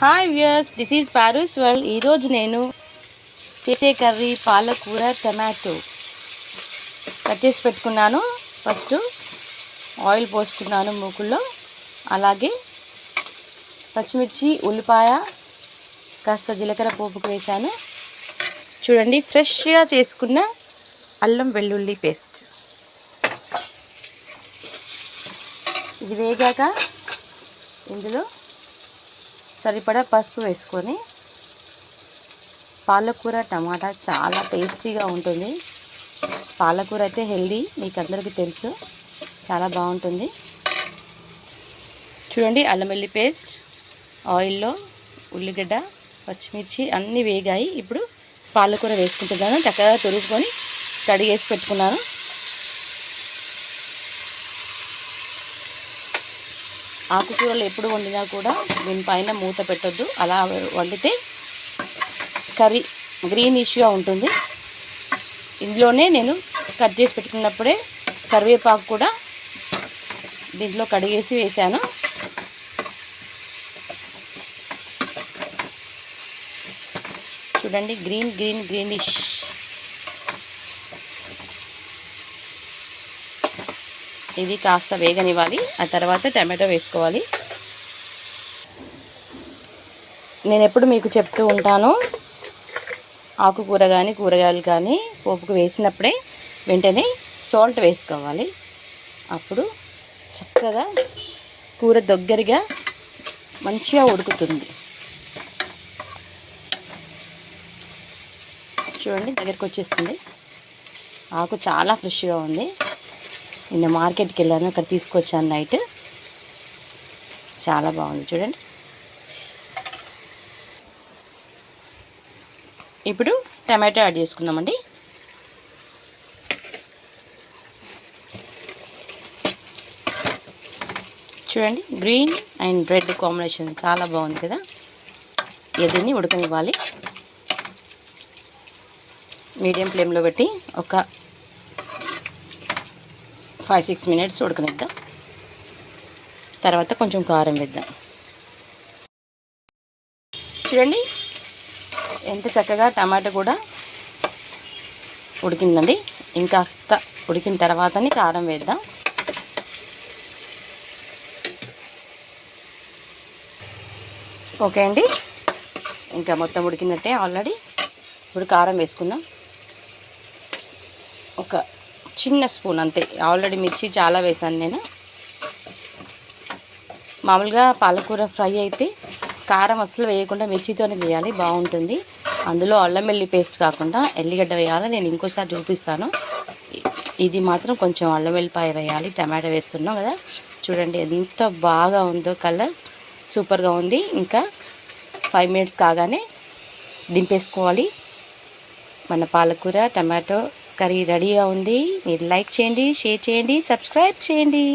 Hi viewers this is Paru's world ఈరోజు నేను చేసే కర్రీ పాలకూర టమాటో. కట్ చేసి పెట్టుకున్నాను. ఫస్ట్ ఆయిల్ పోసుకున్నాను మూకుల్లో. అలాగే పచ్చిమిర్చి ఉల్లిపాయ కాస్త జీలకర్ర పోపుకు వేశాను చూడండి ఫ్రెష్గా చేసుకున్న అల్లం వెల్లుల్లి పేస్ట్. ఇది వేగాక ఇందులో సరిపడా పసుపు వేసుకొని పాలకూర టమాటా చాలా టేస్టీగా ఉంటుంది. పాలకూర అయితే హెల్దీ మీకు అందరికీ తెలుసు. చాలా బాగుంటుంది. చూడండి అల్లం వెల్లి పేస్ట్ ఆయిల్లో ఉల్లిగడ్డ పచ్చిమిర్చి అన్నీ వేగాయి. ఇప్పుడు పాలకూర వేసుకుంటున్నాను. చక్కగా తురుపుకొని కడిగేసి పెట్టుకున్నాను. ఆకుకూరలు ఎప్పుడు వండినా కూడా దీనిపైన మూత పెట్టొద్దు. అలా వండితే కర్రీ గ్రీనిష్గా ఉంటుంది. ఇందులోనే నేను కట్ చేసి పెట్టుకున్నప్పుడే కరివేపాకు కూడా దీంట్లో కడిగేసి వేసాను చూడండి గ్రీన్ గ్రీన్ గ్రీనిష్. ఇది కాస్త వేగనివ్వాలి. ఆ తర్వాత టమాటో వేసుకోవాలి. నేను ఎప్పుడు మీకు చెప్తూ ఉంటాను ఆకుకూర కానీ కూరగాయలు కానీ పోపుకు వేసినప్పుడే వెంటనే సాల్ట్ వేసుకోవాలి. అప్పుడు చక్కగా కూర దగ్గరగా మంచిగా ఉడుకుతుంది. చూడండి దగ్గరికి వచ్చేస్తుంది ఆకు చాలా ఫ్రెష్గా ఉంది. నిన్న మార్కెట్కి వెళ్ళాను అక్కడ తీసుకొచ్చాను నైట్ చాలా బాగుంది చూడండి. ఇప్పుడు టమాటో యాడ్ చేసుకుందామండి. చూడండి గ్రీన్ అండ్ రెడ్ కాంబినేషన్ చాలా బాగుంది కదా. ఎదిని ఉడకనివ్వాలి. మీడియం ఫ్లేమ్లో పెట్టి ఒక ఫైవ్ సిక్స్ మినిట్స్ ఉడకనిద్దాం. తర్వాత కొంచెం కారం వేద్దాం. చూడండి ఎంత చక్కగా టమాటా కూడా ఉడికిందండి. ఇంకాస్త ఉడికిన తర్వాతని కారం వేద్దాం. ఓకే అండి. ఇంకా మొత్తం ఉడికిందంటే ఆల్రెడీ. ఇప్పుడు కారం వేసుకుందాం. ఒక చిన్న స్పూన్ అంతే. ఆల్రెడీ మిర్చి చాలా వేసాను నేను. మామూలుగా పాలకూర ఫ్రై అయితే కారం అసలు వేయకుండా మిర్చితోనే వేయాలి బాగుంటుంది. అందులో అల్లం వెల్లి పేస్ట్ కాకుండా ఎల్లిగడ్డ వేయాలి నేను ఇంకోసారి చూపిస్తాను. ఇది మాత్రం కొంచెం అల్లం వెల్లిపాయ వేయాలి టమాటా వేస్తున్నాం కదా. చూడండి ఎంత బాగా ఉందో కలర్. సూపర్గా ఉంది. ఇంకా ఫైవ్ మినిట్స్ కాగానే దింపేసుకోవాలి. మన పాలకూర టమాటో కర్రీ రెడీగా ఉంది. మీరు లైక్ చేయండి షేర్ చేయండి సబ్స్క్రైబ్ చేయండి.